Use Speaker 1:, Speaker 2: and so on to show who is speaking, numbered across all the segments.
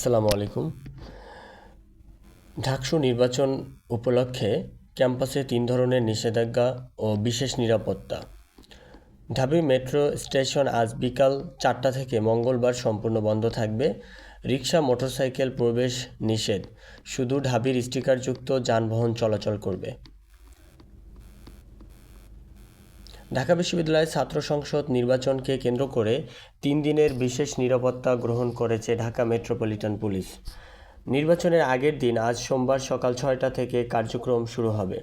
Speaker 1: আসসালামু আলাইকুম। ঢাকসু নির্বাচন উপলক্ষে ক্যাম্পাসে তিন ধরনের নিষেধাজ্ঞা ও বিশেষ নিরাপত্তা। ঢাবি মেট্রো স্টেশন আজ বিকাল চারটা থেকে মঙ্গলবার সম্পূর্ণ বন্ধ থাকবে। রিক্সা মোটরসাইকেল প্রবেশ নিষেধ। শুধু ঢাবির স্টিকারযুক্ত যানবাহন চলাচল করবে। ঢাকা বিশ্ববিদ্যালয়ের ছাত্র সংসদ নির্বাচনকে কেন্দ্র করে তিন দিনের বিশেষ নিরাপত্তা গ্রহণ করেছে ঢাকা মেট্রোপলিটন পুলিশ। নির্বাচনের আগের দিন আজ সোমবার সকাল ছয়টা থেকে কার্যক্রম শুরু হবে।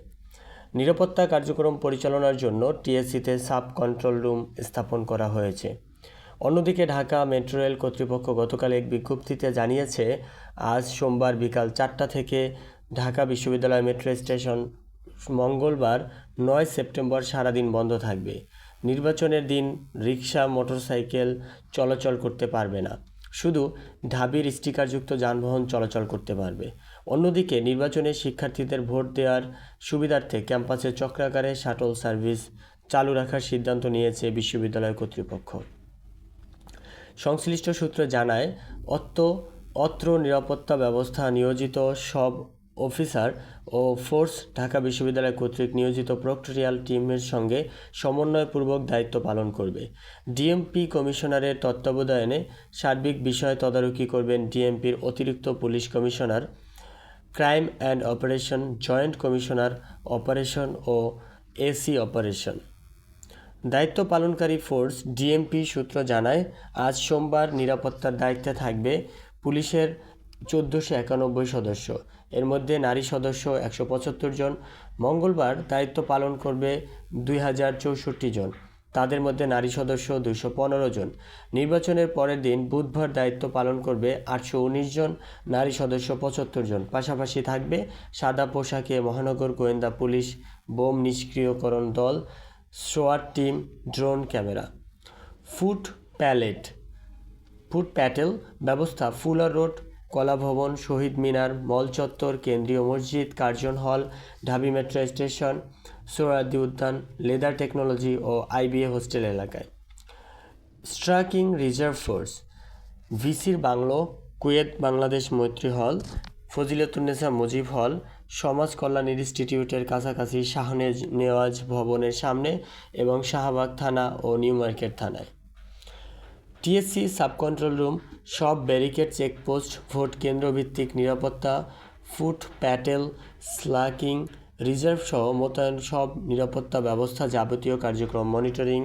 Speaker 1: নিরাপত্তা কার্যক্রম পরিচালনার জন্য টিএসসিতে সাব কন্ট্রোল রুম স্থাপন করা হয়েছে। অন্যদিকে ঢাকা মেট্রো রেল কর্তৃপক্ষ গতকাল এক বিজ্ঞপ্তিতে জানিয়েছে, আজ সোমবার বিকাল চারটা থেকে ঢাকা বিশ্ববিদ্যালয় মেট্রো স্টেশন মঙ্গলবার নয় সেপ্টেম্বর সারাদিন বন্ধ থাকবে। নির্বাচনের দিন রিক্সা মোটরসাইকেল চলাচল করতে পারবে না। শুধু ঢাবির স্টিকারযুক্ত যানবাহন চলাচল করতে পারবে। অন্যদিকে নির্বাচনে শিক্ষার্থীদের ভোট দেওয়ার সুবিধার্থে ক্যাম্পাসে চক্রাকারে শাটল সার্ভিস চালু রাখার সিদ্ধান্ত নিয়েছে বিশ্ববিদ্যালয় কর্তৃপক্ষ। সংশ্লিষ্ট সূত্র জানায় অত্র অত্র নিরাপত্তা ব্যবস্থা নিয়োজিত সব অফিসার ও ফোর্স ঢাকা বিশ্ববিদ্যালয় কর্তৃক নিয়োজিত প্রক্টোরিয়াল টিমের সঙ্গে সমন্বয়পূর্বক দায়িত্ব পালন করবে। ডিএমপি কমিশনারের তত্ত্বাবধানে সার্বিক বিষয় তদারকি করবেন ডিএমপির অতিরিক্ত police commissioner, crime and operation joint commissioner operation O AC operation. দায়িত্ব পালনকারী ফোর্স ডিএমপি সূত্র জানায়, আজ সোমবার নিরাপত্তার দায়িত্বে থাকবে পুলিশের চোদ্দোশো একানব্বই সদস্য। এর মধ্যে নারী সদস্য একশো পঁচাত্তর জন। মঙ্গলবার দায়িত্ব পালন করবে দুই হাজার চৌষট্টি জন। তাদের মধ্যে নারী সদস্য দুইশো পনেরো জন। নির্বাচনের পরের দিন বুধবার দায়িত্ব পালন করবে আটশো উনিশ জন। নারী সদস্য পঁচাত্তর জন। পাশাপাশি থাকবে সাদা পোশাকে মহানগর গোয়েন্দা পুলিশ, বোম নিষ্ক্রিয়করণ দল, সোয়ার টিম, ড্রোন ক্যামেরা। ফুট প্যালেট, ফুড প্যাটেল ব্যবস্থা, ফুলার রোড কলাভবন শহীদ মিনার, মল চত্বর, কেন্দ্রীয় মসজিদ, কার্জন হল, ঢাবি মেট্রো স্টেশন সোহরাদি উদ্যান, লেদার টেকনোলজি ও আইবিএ হোস্টেল এলাকায়। স্ট্রাকিং রিজার্ভ ফোর্স, ভিসির বাংলো, কুয়েত, বাংলাদেশ মৈত্রী হল ফজিলতুন্নেসা মুজিব হল, সমাজ কল্যাণ ইনস্টিটিউটের কাছাকাছি শাহনেজ নেওয়াজ ভবনের সামনে এবং শাহবাগ থানা ও নিউ মার্কেট থানায়। টিএসসি সাব কন্ট্রোল রুম, সব ব্যারিকেড চেকপোস্ট, ভোট কেন্দ্রভিত্তিক নিরাপত্তা, ফুট প্যাটেল, স্লাকিং, রিজার্ভ সহ মোতায়েন সব নিরাপত্তা ব্যবস্থা যাবতীয় কার্যক্রম মনিটরিং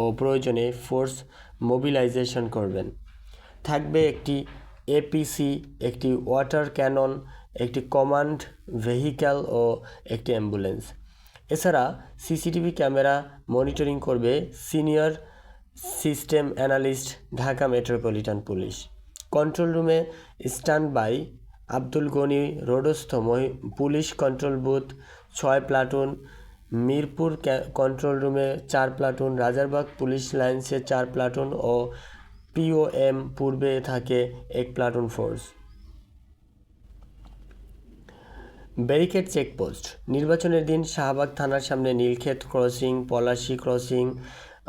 Speaker 1: ও প্রয়োজনে ফোর্স মোবিলাইজেশন করবেন। থাকবে একটি এপিসি, একটি ওয়াটার ক্যানন, একটি কমান্ড ভেহিক্যাল ও একটি অ্যাম্বুলেন্স। এছাড়া সিসিটিভি ক্যামেরা মনিটরিং করবে senior system analyst, Dhaka metropolitan police. Control রুমে স্ট্যান্ড বাই আব্দুল গনি রোডস্থ পুলিশ কন্ট্রোল বুথ, ছয় প্লাটুন, মিরপুর কন্ট্রোল রুমে চার প্লাটুন, রাজারবাগ পুলিশ লাইন্সে চার প্লাটুন ও পিওএম পূর্বে থাকে এক প্লাটুন ফোর্স। Barricade checkpost. নির্বাচনের দিন শাহবাগ থানার সামনে Nilkhet crossing, Palashi crossing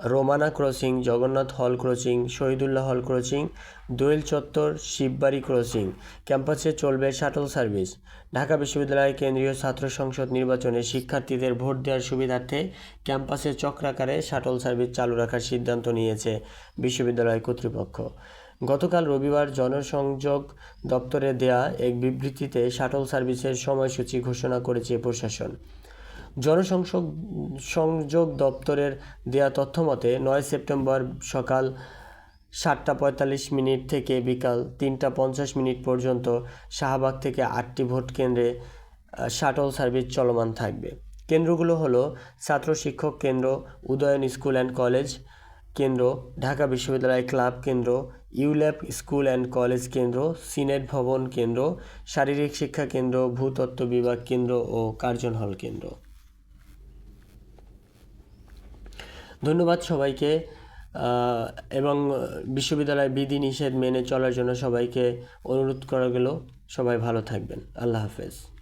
Speaker 1: Romana crossing, Jagannath hall crossing, Shahidullah হল ক্রসিং, দোয়েল চত্বর, শিববাড়ি ক্রসিং। ক্যাম্পাসে চলবে শাটল সার্ভিস। ঢাকা বিশ্ববিদ্যালয় কেন্দ্রীয় ছাত্র সংসদ নির্বাচনে শিক্ষার্থীদের ভোট দেওয়ার সুবিধার্থে ক্যাম্পাসে চক্রাকারে শাটল সার্ভিস চালু রাখার সিদ্ধান্ত নিয়েছে বিশ্ববিদ্যালয় কর্তৃপক্ষ। গতকাল রবিবার জনসংযোগ দপ্তরে দেয়া এক বিবৃতিতে শাটল সার্ভিসের সময়সূচি ঘোষণা করেছে প্রশাসন। জনসংযোগ সংযোগ দপ্তরের দেয়া তথ্যমতে নয় সেপ্টেম্বর সকাল সাতটা পঁয়তাল্লিশ মিনিট থেকে বিকাল তিনটা পঞ্চাশ মিনিট পর্যন্ত শাহবাগ থেকে আটটি ভোট কেন্দ্রে শাটল সার্ভিস চলমান থাকবে। কেন্দ্রগুলো হলো ছাত্র শিক্ষক কেন্দ্র, উদয়ন স্কুল অ্যান্ড কলেজ কেন্দ্র, ঢাকা বিশ্ববিদ্যালয় ক্লাব কেন্দ্র ইউল্যাব স্কুল অ্যান্ড কলেজ কেন্দ্র, সিনেট ভবন কেন্দ্র, শারীরিক শিক্ষা কেন্দ্র, ভূতত্ত্ব বিভাগ কেন্দ্র ও কার্জন হল কেন্দ্র। ধন্যবাদ সবাইকে এবং বিশ্ববিদ্যালয়ের বিধি নিষেধ মেনে চলার জন্য সবাইকে অনুরোধ করা গেল। সবাই ভালো থাকবেন। আল্লাহ হাফেজ।